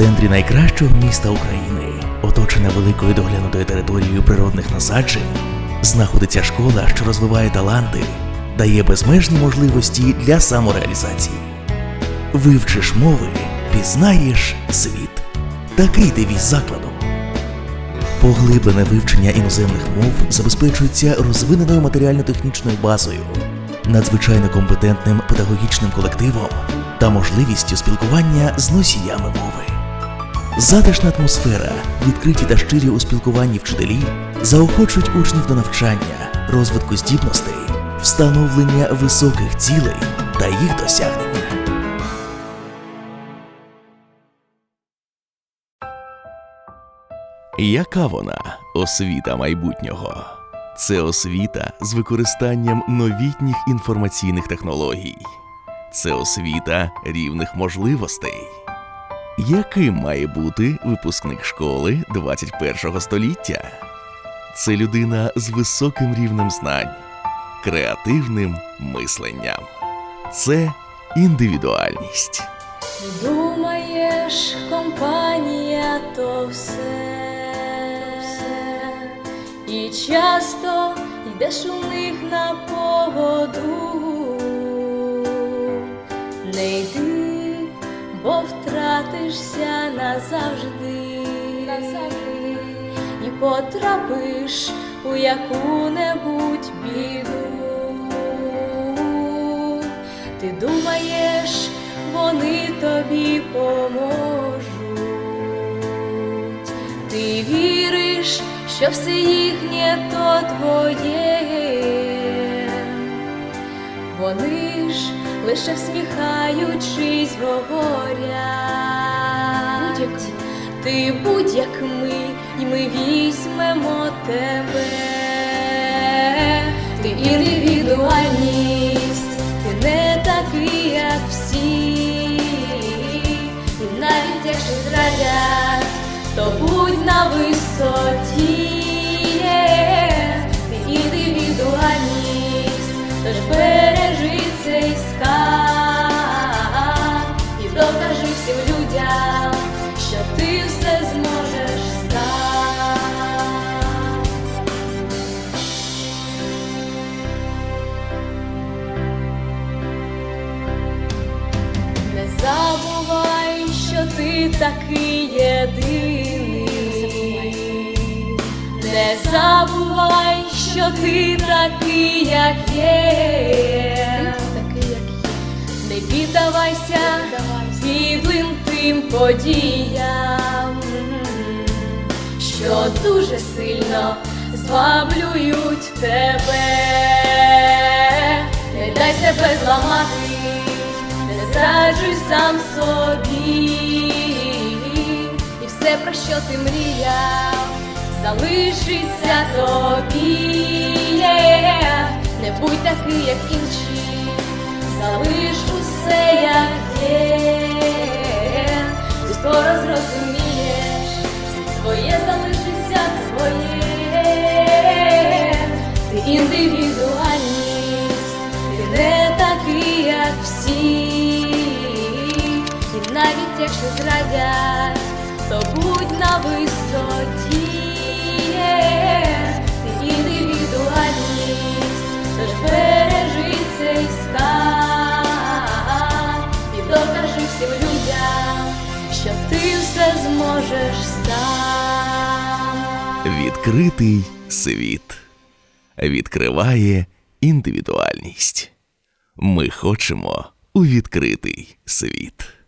центрі найкращого міста України, оточена великою доглянутою територією природних насаджень, знаходиться школа, що розвиває таланти, дає безмежні можливості для самореалізації. Вивчиш мови, пізнаєш світ. Такий девіз закладу. Поглиблене вивчення іноземних мов забезпечується розвиненою матеріально-технічною базою, надзвичайно компетентним педагогічним колективом та можливістю спілкування з носіями мови. Затишна атмосфера, відкриті та щирі у спілкуванні вчителі заохочують учнів до навчання, розвитку здібностей, встановлення високих цілей та їх досягнення. Яка вона освіта майбутнього? Це освіта з використанням новітніх інформаційних технологій. Це освіта рівних можливостей. Яким має бути випускник школи 21 століття? Це людина з високим рівнем знань, креативним мисленням. Це індивідуальність. Думаєш, компанія то все, все. і часто йдеш у них на поводу. Не йди, бо втратишся назавжди, назавжди і потрапиш у яку-небудь біду. Ти думаєш, вони тобі поможуть. Ти віриш, що все їхнє то твоє. Вони ж лише всміхаючись говорять. Ти будь як ми, і ми візьмемо тебе. Ти індивідуальність, ти не такий, як всі. І навіть якщо зрадять, то будь на висоті. Всім людям, що ти все зможеш сам. Не забувай, що ти такий єдиний. Не забувай, що ти такий, як є. Тим подіям, що дуже сильно зваблюють тебе. Не дай себе зламати, не зраджуй сам собі, і все, про що ти мріяв, залишиться тобі. Не будь такий, як інші, якщо зрадять, то будь на висоті, індивідуальність, тож бережи цей і докажи людям, що ти все зможеш сам. Відкритий світ відкриває індивідуальність. Ми хочемо у відкритий світ.